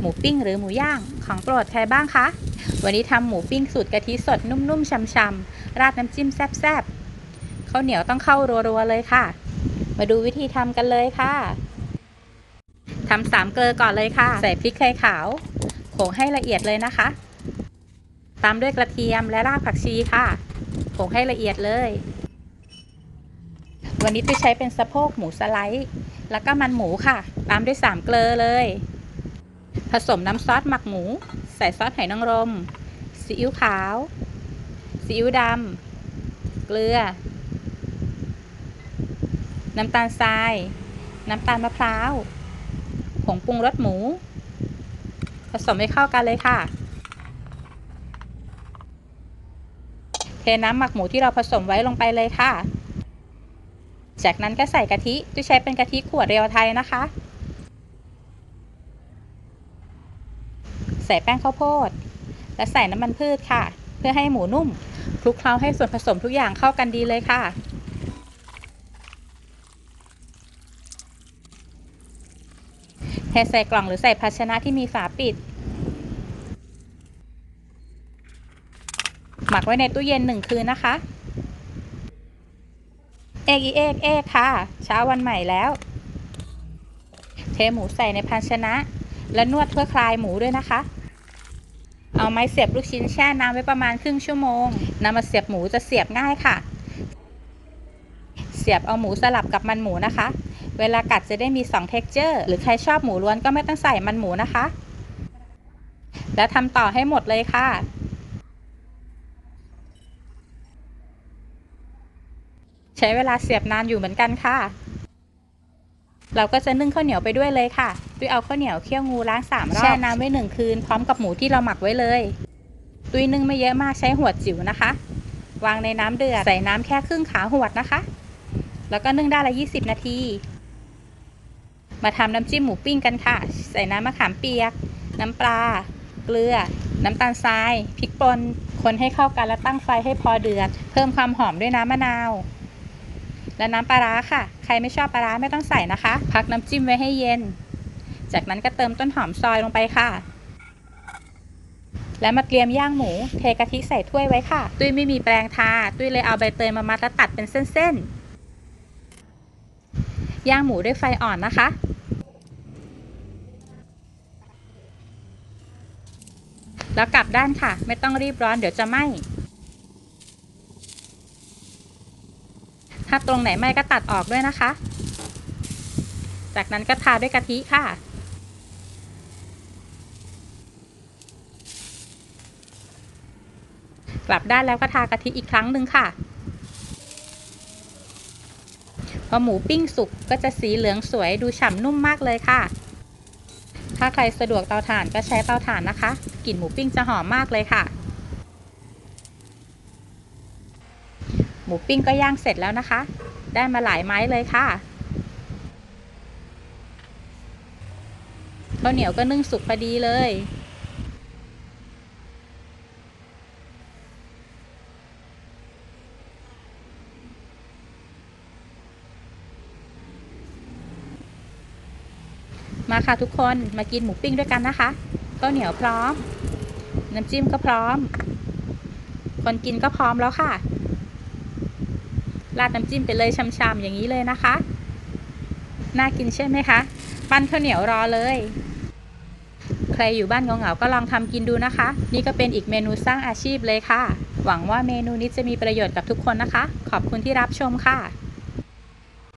หมูปิ้งหรือหมูย่างของโปรดใครบ้างคะ วันนี้ทำหมูปิ้งสูตรกะทิสดนุ่มๆช่ำๆราดน้ำจิ้มแซ่บๆข้าวเหนียวต้องเข้ารัวๆเลยค่ะ มาดูวิธีทำกันเลยค่ะทำสามเกลือก่อนเลยค่ะ ใส่พริกไทยขาวโขลกให้ละเอียดเลยนะคะ ตามด้วยกระเทียมและรากผักชีค่ะโขลกให้ละเอียดเลย วันนี้ไปใช้เป็นสะโพกหมูสไลด์ แล้วก็มันหมูค่ะ ตามด้วยสามเกลือเลย ผสมน้ำซอสหมักหมู ใส่ซอสหอยนางรม ซีอิ๊วขาว ซีอิ๊วดำ เกลือ น้ำตาลทราย น้ำตาลมะพร้าว ผงปรุงรสหมู ผสมให้เข้ากันเลยค่ะ เทน้ำหมักหมูที่เราผสมไว้ลงไปเลยค่ะ จากนั้นก็ใส่กะทิที่ใช้เป็นกะทิขวดเรียวไทยนะคะ ใส่แป้งข้าวโพด และใส่น้ำมันพืชค่ะ เพื่อให้หมูนุ่มคลุกเคล้าให้ส่วนผสมทุกอย่างเข้ากันดีเลยค่ะเทใส่กล่องหรือใส่ภาชนะที่มีฝาปิด หมักไว้ในตู้เย็นหนึ่งคืนนะคะ เอกอีเอกเอกค่ะ เช้าวันใหม่แล้ว เทหมูใส่ในภาชนะ และนวดเพื่อคลายหมูด้วยนะคะ เอาไม้เสียบลูกชิ้นแช่น้ำไว้ประมาณครึ่งชั่วโมงนำมาเสียบหมูจะเสียบง่ายค่ะ เสียบเอาหมูสลับกับมันหมูนะคะ เวลากัดจะได้มี2 t e x t อร์หรือใครชอบหมูล้วนก็ไม่ต้องใส่มันหมูนะคะ แล้วทำต่อให้หมดเลยค่ะใช้เวลาเสียบนานอยู่เหมือนกันค่ะ เราก็จะนึ่งข้าวเหนียวไปด้วยเลยค่ะ ตุ้ยเอาข้าวเหนียวเคี่ยวงูล้างสามรอบแช่น้ำไว้หนึ่งคืนพร้อมกับหมูที่เราหมักไว้เลย ตุ้ยนึ่งไม่เยอะมากใช้หัวจิ๋วนะคะ วางในน้ำเดือดใส่น้ำแค่ครึ่งขาหัวนะคะ แล้วก็นึ่งได้ละ20นาที มาทำน้ำจิ้มหมูปิ้งกันค่ะ ใส่น้ำมะขามเปียก น้ำปลา เกลือ น้ำตาลทราย พริกป่น คนให้เข้ากันแล้วตั้งไฟให้พอเดือด เพิ่มความหอมด้วยน้ำมะนาวและน้ำปลาร้าค่ะ ใครไม่ชอบปลาร้าไม่ต้องใส่นะคะ พักน้ำจิ้มไว้ให้เย็น จากนั้นก็เติมต้นหอมซอยลงไปค่ะ แล้วมาเตรียมย่างหมู เทกะทิใส่ถ้วยไว้ค่ะ ตุ้ยไม่มีแปรงทา ตุ้ยเลยเอาใบเตยมามัดแล้วตัดเป็นเส้นๆ ย่างหมูด้วยไฟอ่อนนะคะแล้วกลับด้านค่ะ ไม่ต้องรีบร้อนเดี๋ยวจะไหม้ถ้าตรงไหนไหม้ก็ตัดออกด้วยนะคะ จากนั้นก็ทาด้วยกะทิค่ะ กลับด้านแล้วก็ทากะทิอีกครั้งหนึ่งค่ะ พอหมูปิ้งสุกก็จะสีเหลืองสวยดูฉ่ำนุ่มมากเลยค่ะ ถ้าใครสะดวกเตาถ่านก็ใช้เตาถ่านนะคะ กลิ่นหมูปิ้งจะหอมมากเลยค่ะ หมูปิ้งก็ย่างเสร็จแล้วนะคะ ได้มาหลายไม้เลยค่ะข้าวเหนียวก็นึ่งสุกพอดีเลย มาค่ะทุกคนมากินหมูปิ้งด้วยกันนะคะข้าวเหนียวพร้อม น้ำจิ้มก็พร้อม คนกินก็พร้อมแล้วค่ะ ราดน้ำจิ้มไปเลยช่ำๆอย่างนี้เลยนะคะ น่ากินใช่ไหมคะ ปั้นข้าวเหนียวรอเลย ใครอยู่บ้านเหงาๆก็ลองทำกินดูนะคะ นี่ก็เป็นอีกเมนูสร้างอาชีพเลยค่ะ หวังว่าเมนูนี้จะมีประโยชน์กับทุกคนนะคะ ขอบคุณที่รับชมค่ะ